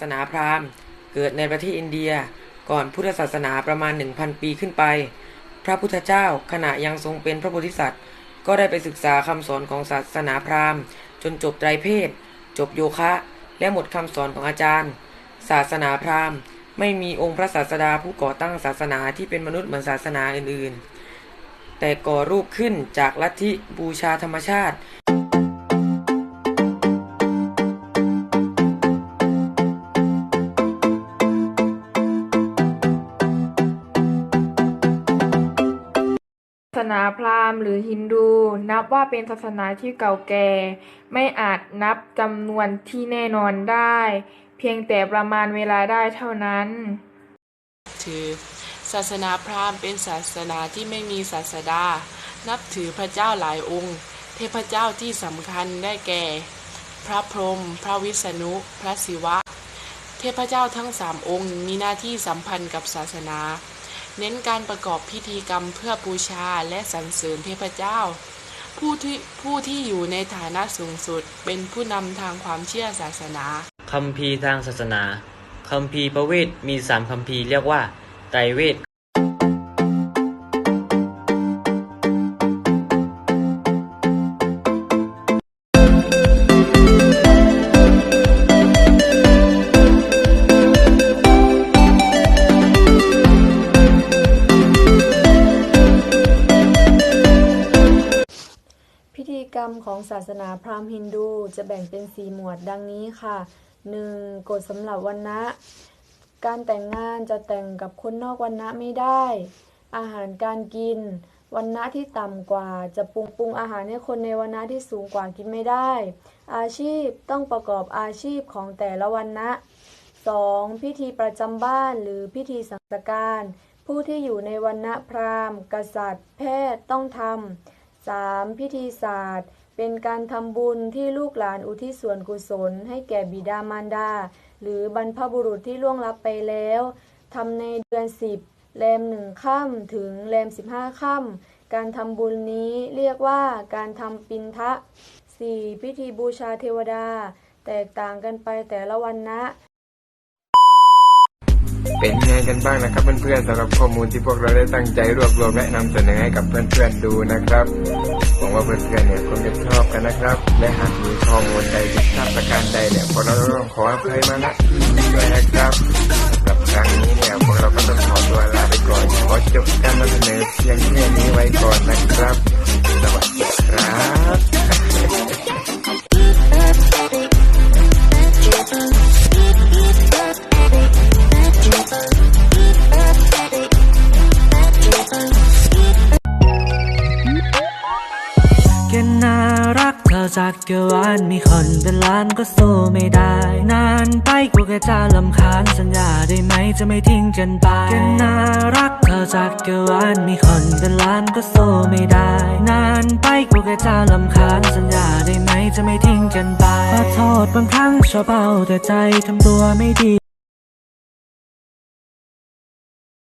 ศาสนาพราหมณ์ เกิดในประเทศอินเดีย ก่อนพุทธศาสนาประมาณ 1,000 ปีขึ้นไป พระพุทธเจ้าขณะยังทรงเป็นพระโพธิสัตว์ ก็ได้ไปศึกษาคำสอนของศาสนาพราหมณ์ จนจบไตรเพศ จบโยคะ และหมดคำสอนของอาจารย์ ศาสนาพราหมณ์ ไม่มีองค์พระศาสดาผู้ก่อตั้งศาสนาที่เป็นมนุษย์เหมือนศาสนาอื่นๆ แต่ก่อรูปขึ้นจากลัทธิบูชาธรรมชาติ สนาพราหมณ์หรือฮินดู นับว่าเป็นศาสนาที่เก่าแก่ ไม่อาจนับจำนวนที่แน่นอนได้ เพียงแต่ประมาณเวลาได้เท่านั้นถือศาสนาพราหมณ์เป็นศาสนาที่ไม่มีศาสดา นับถือพระเจ้าหลายองค์ เทพเจ้าที่สำคัญได้แก่ พระพรหมพระวิษณุ พระศิวะ เทพเจ้าทั้งสามองค์มีหน้าที่สัมพันธ์กับศาสนา เน้นการประกอบพิธีกรรมเพื่อบูชาและสรรเสริญเทพเจ้า ผู้ที่ผู้ที่อยู่ในฐานะสูงสุด เป็นผู้นำทางความเชื่อศาสนาคัมภีร์ทางศาสนาคัมภีร์พระเวทมีสามคัมภีร์เรียกว่าไตรเวท กรรมของศาสนาพราหมณ์ฮินดูจะแบ่งเป็นสี่หมวดดังนี้ค่ะ 1. กฎสำหรับวันนะการแต่งงานจะแต่งกับคนนอกวันนะไม่ได้ อาหารการกิน วันนะที่ต่ำกว่า จะปรุงปรุงอาหารให้คนในวันนะที่สูงกว่ากินไม่ได้ อาชีพต้องประกอบอาชีพของแต่ละวันนะ 2. พิธีประจำบ้านหรือพิธีสังสการ ผู้ที่อยู่ในวันณะพราหมณ์ กษัตริย์ แพทย์ต้องทำ 3. พิธีศาสตร์ เป็นการทำบุญที่ลูกหลานอุทิศส่วนกุศล ให้แก่บิดามารดา หรือบรรพบุรุษที่ล่วงลับไปแล้วทำในเดือน 10 แรมหนึ่งค่ำถึงแรม 15ค่ำการทำบุญนี้เรียกว่าการทำปินทะ 4. พิธีบูชาเทวดา แตกต่างกันไปแต่ละวันนะ เป็นไงกันบ้างนะครับเพื่อนๆสำหรับข้อมูลที่พวกเราได้ตั้งใจรวบรวมและนำเสนอให้กับเพื่อนๆดูนะครับหวังว่าเพื่อนๆเนี่ยคงจะชอบกันนะครับ และหากมีข้อมูลใดผิดพลาดประการใดเนี่ยพวกเราต้องขออภัยมาณที่นี้ด้วยนะครับสำหรับครั้งนี้เนี่ยพวกเราก็ต้องขอตัวลาไปก่อนขอจบการนำเสนอเพียงแค่นี้ไว้ก่อนนะครับสวัสดีครับ จากเกวานมีคนเป็นล้านก็สู้ไม่ได้ นานไปกูแค่จะลำคาญสัญญาได้ไหมจะไม่ทิ้งกันไปแค่น่ารักเธอจากเกวานมีคนเป็นล้านก็สู้ไม่ได้ นานไปกูแค่จะลำคาญสัญญาได้ไหมจะไม่ทิ้งกันไปขอโทษบางครั้งชอบเอาแต่ใจทำตัวไม่ดี